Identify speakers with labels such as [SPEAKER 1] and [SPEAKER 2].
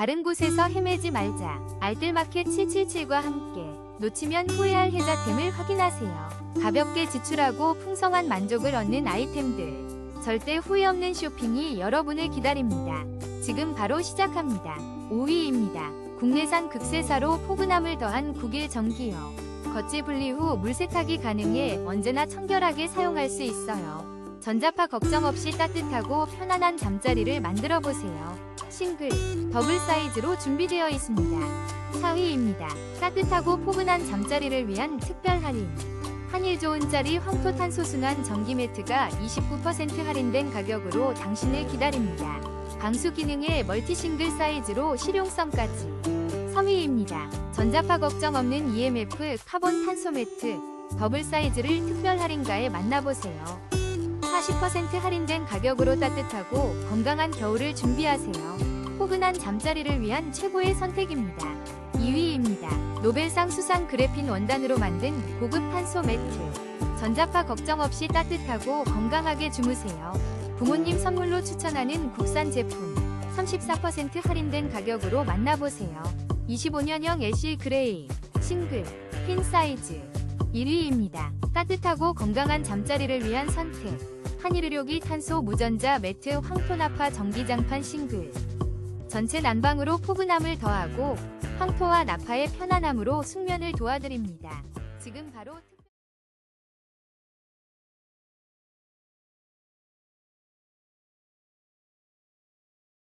[SPEAKER 1] 다른 곳에서 헤매지 말자. 알뜰마켓 777과 함께 놓치면 후회할 혜자템을 확인하세요. 가볍게 지출하고 풍성한 만족을 얻는 아이템들. 절대 후회 없는 쇼핑이 여러분을 기다립니다. 지금 바로 시작합니다. 5위입니다. 국내산 극세사로 포근함을 더한 국일 전기요. 겉지 분리 후 물세탁이 가능해 언제나 청결하게 사용할 수 있어요. 전자파 걱정 없이 따뜻하고 편안한 잠자리를 만들어 보세요. 싱글, 더블 사이즈로 준비되어 있습니다. 4위입니다. 따뜻하고 포근한 잠자리를 위한 특별 할인. 한일 좋은 자리 황토 탄소 순환 전기 매트가 29% 할인된 가격으로 당신을 기다립니다. 방수 기능의 멀티 싱글 사이즈로 실용성까지. 3위입니다. 전자파 걱정 없는 EMF 카본 탄소 매트 더블 사이즈를 특별 할인가에 만나보세요. 40% 할인된 가격으로 따뜻하고 건강한 겨울을 준비하세요. 포근한 잠자리를 위한 최고의 선택입니다. 2위입니다. 노벨상 수상 그래핀 원단으로 만든 고급 탄소 매트. 전자파 걱정 없이 따뜻하고 건강하게 주무세요. 부모님 선물로 추천하는 국산 제품. 34% 할인된 가격으로 만나보세요. 25년형 LC 그레이, 싱글, 퀸 사이즈. 1위입니다. 따뜻하고 건강한 잠자리를 위한 선택. 한일의료기 탄소 무전자 매트 황토나파 전기장판 싱글. 전체 난방으로 포근함을 더하고 황토와 나파의 편안함으로 숙면을 도와드립니다. 지금 바로